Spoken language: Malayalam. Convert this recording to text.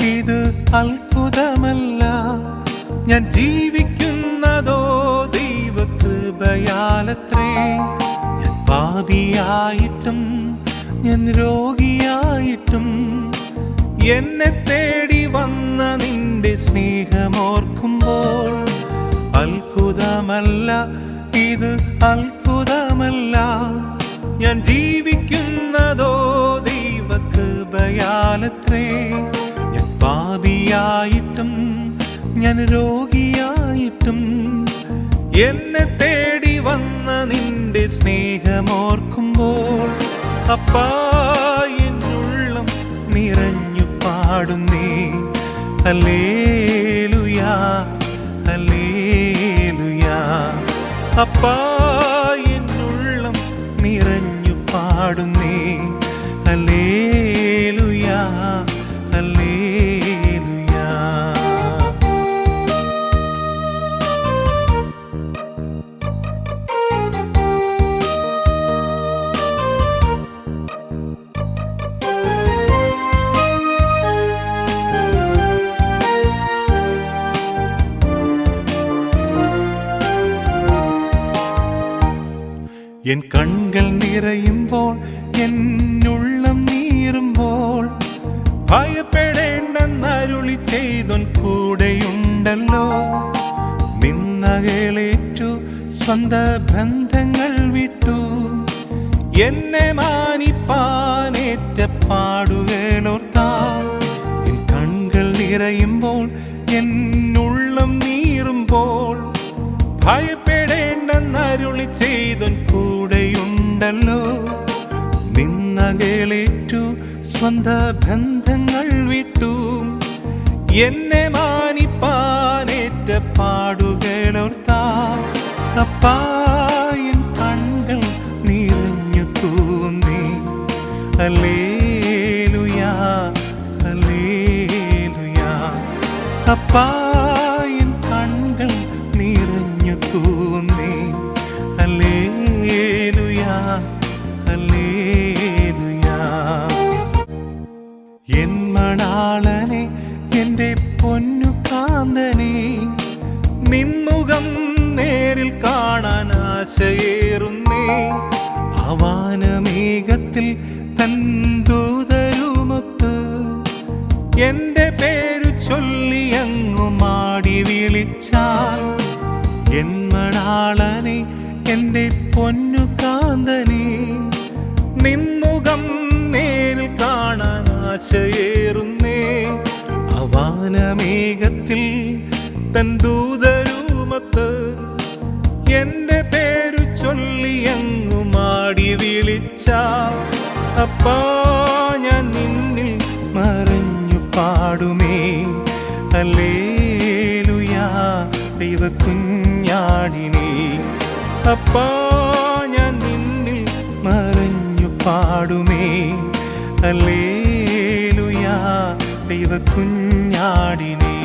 ഇത് അത്ഭുതമല്ല. ഞാൻ ജീവിക്കുന്നതോ ദൈവകൃപയാലത്രേ. ഞാൻ പാപിയായിട്ടും ഞാൻ രോഗിയായിട്ടും. എന്നെ തേടി വന്ന നിന്റെ സ്നേഹമോർക്കുമ്പോൾ അത്ഭുതമല്ല ഇത് അത്ഭുതമല്ല. ഞാൻ ജീവിക്കുന്നതോ ദൈവകൃപയാലത്രേ ഞാൻ പാപിയായിട്ടും ഞാൻ രോഗിയായിട്ടും എന്നെ തേടി വന്ന നിന്റെ സ്നേഹമോർക്കുമ്പോൾ അപ്പാ എന്നുള്ളം നിറഞ്ഞു പാടുന്നേ. അല്ലേലുയാ അല്ലേലുയാ അപ്പാ എന്നുള്ളം നിറഞ്ഞു പാടുന്നേ. അല്ലേലുയാ എൻ കൺകൾ നിറയുമ്പോൾ എന്നുള്ളം നീറുമ്പോൾ ഭയപ്പെടേണ്ടെന്നരുളി ചെയ്തൊൻ കൂടെയുണ്ടല്ലോ. നിന്നകളേറ്റു സ്വന്ത ബന്ധങ്ങൾ വിട്ടു. എന്നെ മാനിപ്പാനേറ്റ പാടുകളോർത്താൽ എൻ കൺകൾ നിറയുമ്പോൾ എന്നുള്ളം നിന്നകളേറ്റു സ്വന്ത ബന്ധങ്ങൾ വിട്ടു. എന്നെ മാനിപ്പാനേറ്റ പാടുകളോർത്താ. അപ്പായൻ കണ്ണുകൾ നിറഞ്ഞു തൂന്നി. Alleluia alleluia. അപ്പായൻ കണ്ണുകൾ നിറഞ്ഞു തൂന്നി. എന്റെ പൊന്നു കാന്തനെ നിമ്മുഖം നേരിൽ കാണാൻ ആശയേറുന്നേ. അവാനമേഘത്തിൽ തൻ ദൂതരുമൊത്ത് എന്റെ പേരു ചൊല്ലി അങ്ങു മാടി വിളിച്ചാൽ. എൻ എന്റെ എന്റെ പൊന്നു കാന്തനെ നിമ്മുഖം നേരിൽ കാണാൻ ആശയേറുന്നേ അവാനമേഘത്തിൽ തൻ ദൂതരൂമത്ത് എന്റെ പേരു ചൊല്ലി അങ്ങു മാടി വിളിച്ച അപ്പാ ഞാൻ നിന്നിൽ മറിഞ്ഞു പാടുമേ. അല്ലേലുയാ ദൈവ കുഞ്ഞാടിനെ അപ്പാ ഞാൻ നിന്നിൽ മറിഞ്ഞു പാടുമേ. അല്ലേലുയാ ദൈവ കുഞ്ഞാടിനെ.